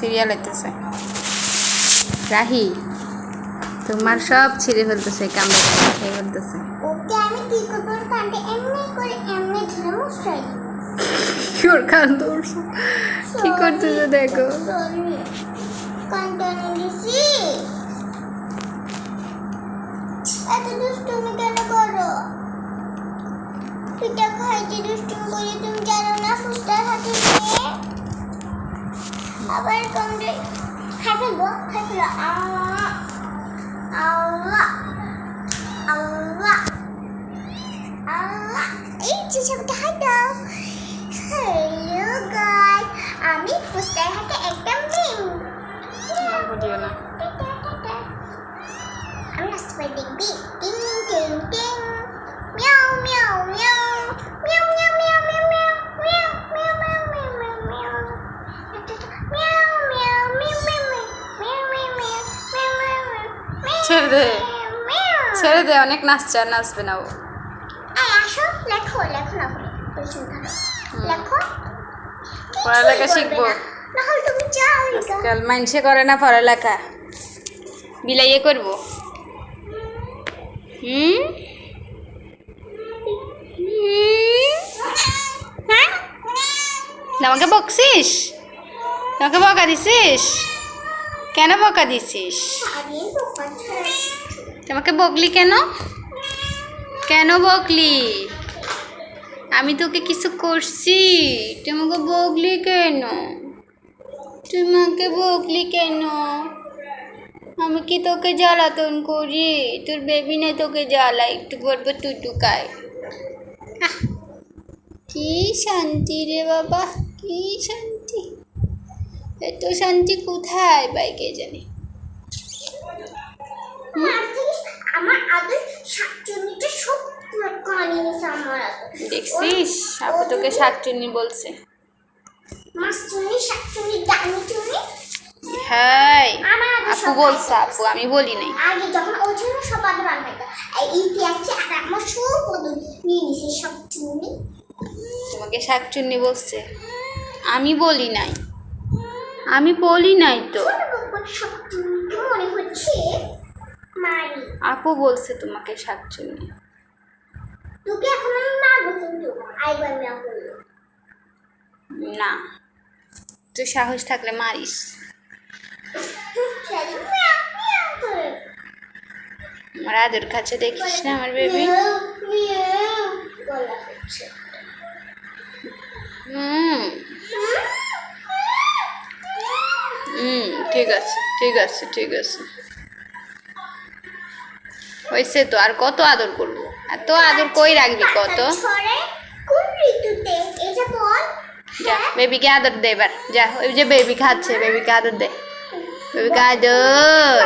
Serial হইতেছে। রাহি তোমার সব ছিঁড়ে ফেলতেছে কামড়ে খেয়ে ফেলতেছে। ওকে আমি কি করব? এমনি করে এমনি ধরে মুছাই ওর কান কি করতেছে দেখো? সরি কানটা নিয়েছি এত দুষ্টুমি কেন করো? পিঠা খাইতে দুষ্টুমি করে তুমি জানো না আবার কামড়ে খাই ফেলব খাই ফেলব ছেড়ে দে। ছেড়ে দে অনেক নাচছে আর নাচবে না ও। পড়ালেখা শিখব। আজকাল মানুষে করে না পড়ালেখা। বিলাইয়ে করব। হুম? হ্যাঁ? আমাকে বকছিস? আমাকে বকা দিছিস? কেন বকা দিছিস? তোমাকে বকলি কেন? কেন বকলি? আমি তোকে কিছু করছি। তোমাকে বকলি কেন? তোমাকে বকলি কেন? আমি কি তোকে জ্বালাতন করি? তোর বেবি নেই তোকে জ্বালাই একটু পরপর টুটুকায় কি শান্তি রে বাবা, কি শান্তি। এত শান্তি কোথায়? পাই কে জানি। দেখছিস? তোকে শাকচুনি বলছে। হ্যাঁ আপু বলছে আপু আমি বলি নাই। আগে যখন ও ছিল সব আদর রান্না আর আমার সব নিয়ে নিছে শাকচুনি তোমাকে শাকচুনি বলছে। আমি বলি নাই। আমি বলি নাই তো। মনে হচ্ছে মারি? আপু বলছে তোমাকে শাকচুন্নি। তোকে এখন আমি মারবো কিন্তু আইবার না তুই সাহস থাকলে মারিস। আমার আদর কাছে দেখিস না আমার বেবি? হুম? ঠিক আছে ঠিক আছে ঠিক আছে। হয়েছে তো, আর কত আদর করব? এত আদর কই রাখবি কত? বেবিকে আদর দে এবার, যা, ওই যে বেবি খাচ্ছে, বেবিকে আদর দে। বেবিকে আদর।